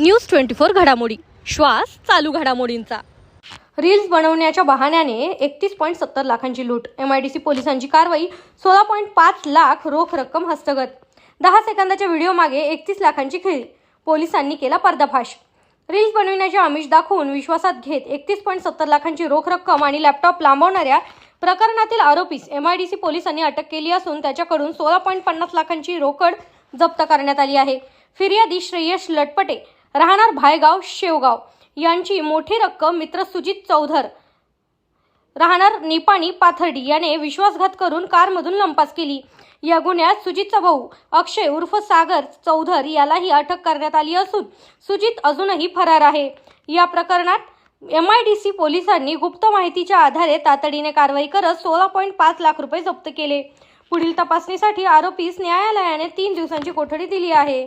News twenty four घडामोडी. श्वास चालू घडामोडींचा. रील्स बनवण्याच्या बहाण्याने एकतीस पॉईंट सत्तर लाखांची लूट. एम आय डी सी पोलिसांची कारवाई सोळा पॉईंट पाच लाख रोख रक्कम हस्तगत. दहा सेकंदाच्या व्हिडिओ मागे एकतीस लाखांची खेळी पोलिसांनी केला पर्दाफाश. रील्स बनविण्याचे आमिष दाखवून विश्वासात घेत एकतीस पॉईंट सत्तर लाखांची रोख रक्कम आणि लॅपटॉप लांबवणाऱ्या प्रकरणातील आरोपीस एम आय डी सी पोलिसांनी अटक केली असून त्याच्याकडून सोळा पॉईंट पन्नास लाखांची रोकड जप्त करण्यात आली आहे. फिर्यादी श्रेयश लटपटे राहणार भायगाव शेवगाव. यांची मोठी रक्कम मित्र सुजित चौधर. राहणार निपाणी पाथर्डी याने विश्वासघात करून कारमधून लंपास केली. या गुन्ह्यात सुजितचा भाऊ अक्षय उर्फ सागर चौधर यालाही अटक करण्यात आली असून सुजित अजूनही फरार आहे. या प्रकरणात एम आय डी सी पोलिसांनी गुप्त माहितीच्या आधारे तातडीने कारवाई करत सोळा पॉईंट पाच लाख रुपये जप्त केले. पुढील तपासणीसाठी आरोपीस न्यायालयाने तीन दिवसांची कोठडी दिली आहे.